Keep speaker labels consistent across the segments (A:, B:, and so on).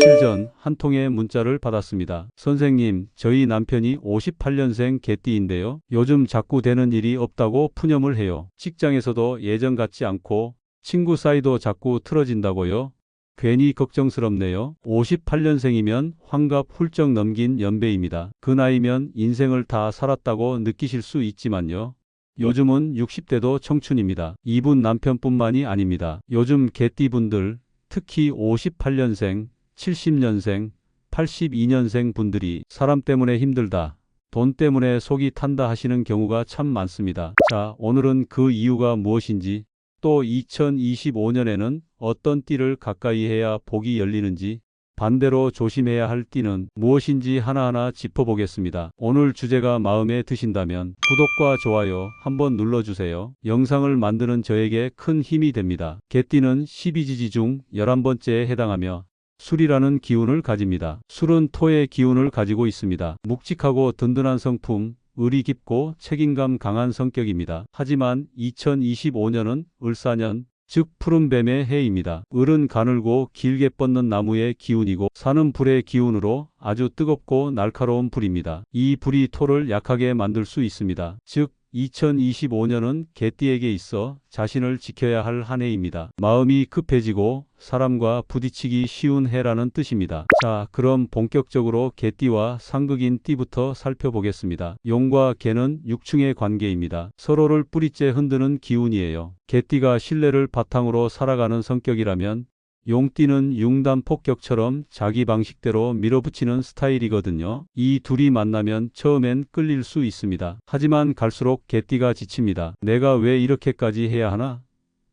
A: 며칠 전 한 통의 문자를 받았습니다. 선생님, 저희 남편이 58년생 개띠인데요. 요즘 자꾸 되는 일이 없다고 푸념을 해요. 직장에서도 예전 같지 않고 친구 사이도 자꾸 틀어진다고요. 괜히 걱정스럽네요. 58년생이면 환갑 훌쩍 넘긴 연배입니다. 그 나이면 인생을 다 살았다고 느끼실 수 있지만요. 요즘은 60대도 청춘입니다. 이분 남편뿐만이 아닙니다. 요즘 개띠분들, 특히 58년생, 70년생, 82년생 분들이 사람 때문에 힘들다. 돈 때문에 속이 탄다 하시는 경우가 참 많습니다. 자, 오늘은 그 이유가 무엇인지, 또 2025년에는 어떤 띠를 가까이 해야 복이 열리는지, 반대로 조심해야 할 띠는 무엇인지 하나하나 짚어보겠습니다. 오늘 주제가 마음에 드신다면 구독과 좋아요 한번 눌러주세요. 영상을 만드는 저에게 큰 힘이 됩니다. 개띠는 12지지 중 11번째에 해당하며 술이라는 기운을 가집니다. 술은 토의 기운을 가지고 있습니다. 묵직하고 든든한 성품, 의리 깊고 책임감 강한 성격입니다. 하지만 2025년은 을사년, 즉 푸른 뱀의 해입니다. 을은 가늘고 길게 뻗는 나무의 기운이고 사는 불의 기운으로 아주 뜨겁고 날카로운 불입니다. 이 불이 토를 약하게 만들 수 있습니다. 즉 2025년은 개띠에게 있어 자신을 지켜야 할 한 해입니다. 마음이 급해지고 사람과 부딪히기 쉬운 해라는 뜻입니다. 자, 그럼 본격적으로 개띠와 상극인 띠부터 살펴보겠습니다. 용과 개는 육충의 관계입니다. 서로를 뿌리째 흔드는 기운이에요. 개띠가 신뢰를 바탕으로 살아가는 성격이라면 용띠는 융단 폭격처럼 자기 방식대로 밀어붙이는 스타일이거든요. 이 둘이 만나면 처음엔 끌릴 수 있습니다. 하지만 갈수록 개띠가 지칩니다. 내가 왜 이렇게까지 해야 하나?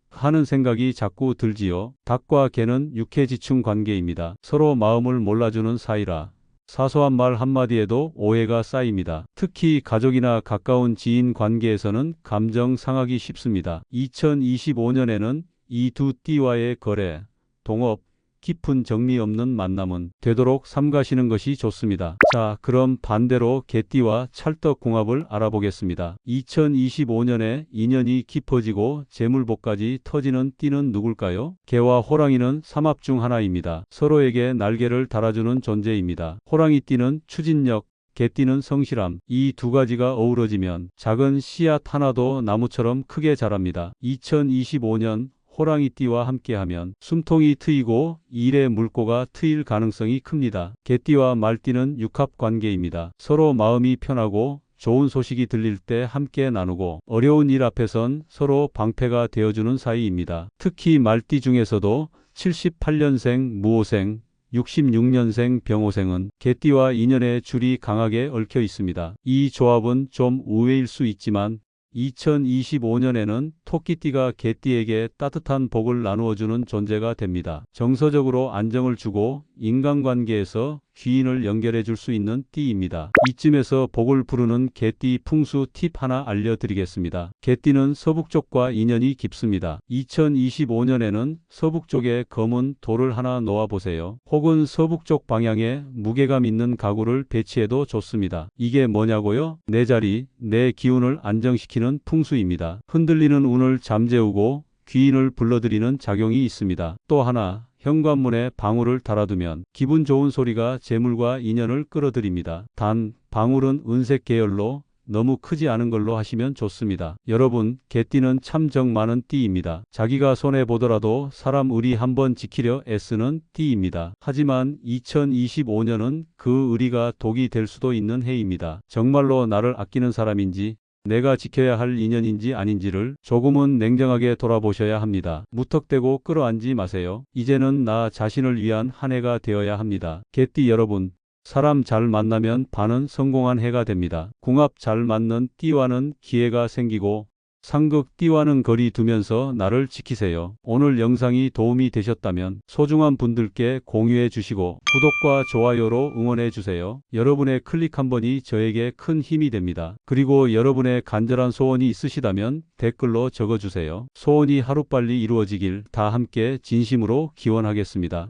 A: 하는 생각이 자꾸 들지요. 닭과 개는 육해지충 관계입니다. 서로 마음을 몰라주는 사이라 사소한 말 한마디에도 오해가 쌓입니다. 특히 가족이나 가까운 지인 관계에서는 감정 상하기 쉽습니다. 2025년에는 이 두 띠와의 거래, 동업, 깊은 정리 없는 만남은 되도록 삼가시는 것이 좋습니다. 자, 그럼 반대로 개띠와 찰떡궁합을 알아보겠습니다. 2025년에 인연이 깊어지고 재물복까지 터지는 띠는 누굴까요? 개와 호랑이는 삼합 중 하나입니다. 서로에게 날개를 달아주는 존재입니다. 호랑이 띠는 추진력, 개띠는 성실함. 이 두 가지가 어우러지면 작은 씨앗 하나도 나무처럼 크게 자랍니다. 2025년 호랑이띠와 함께하면 숨통이 트이고 일의 물꼬가 트일 가능성이 큽니다. 개띠와 말띠는 육합 관계입니다. 서로 마음이 편하고 좋은 소식이 들릴 때 함께 나누고 어려운 일 앞에선 서로 방패가 되어주는 사이입니다. 특히 말띠 중에서도 78년생 무호생, 66년생 병호생은 개띠와 인연의 줄이 강하게 얽혀 있습니다. 이 조합은 좀 우회일 수 있지만 2025년에는 토끼띠가 개띠에게 따뜻한 복을 나누어주는 존재가 됩니다. 정서적으로 안정을 주고 인간관계에서 귀인을 연결해 줄 수 있는 띠입니다. 이쯤에서 복을 부르는 개띠 풍수 팁 하나 알려드리겠습니다. 개띠는 서북쪽과 인연이 깊습니다. 2025년에는 서북쪽에 검은 돌을 하나 놓아보세요. 혹은 서북쪽 방향에 무게감 있는 가구를 배치해도 좋습니다. 이게 뭐냐고요? 내 자리, 내 기운을 안정시키는 풍수입니다. 흔들리는 운을 잠재우고 귀인을 불러들이는 작용이 있습니다. 또 하나, 현관문에 방울을 달아두면 기분 좋은 소리가 재물과 인연을 끌어들입니다. 단, 방울은 은색 계열로 너무 크지 않은 걸로 하시면 좋습니다. 여러분, 개띠는 참정 많은 띠입니다. 자기가 손해보더라도 사람 의리 한번 지키려 애쓰는 띠입니다. 하지만 2025년은 그 의리가 독이 될 수도 있는 해입니다. 정말로 나를 아끼는 사람인지 내가 지켜야 할 인연인지 아닌지를 조금은 냉정하게 돌아보셔야 합니다. 무턱대고 끌어안지 마세요. 이제는 나 자신을 위한 한 해가 되어야 합니다. 개띠 여러분, 사람 잘 만나면 반은 성공한 해가 됩니다. 궁합 잘 맞는 띠와는 기회가 생기고 상극 띠와는 거리 두면서 나를 지키세요. 오늘 영상이 도움이 되셨다면 소중한 분들께 공유해 주시고 구독과 좋아요로 응원해 주세요. 여러분의 클릭 한 번이 저에게 큰 힘이 됩니다. 그리고 여러분의 간절한 소원이 있으시다면 댓글로 적어주세요. 소원이 하루빨리 이루어지길 다 함께 진심으로 기원하겠습니다.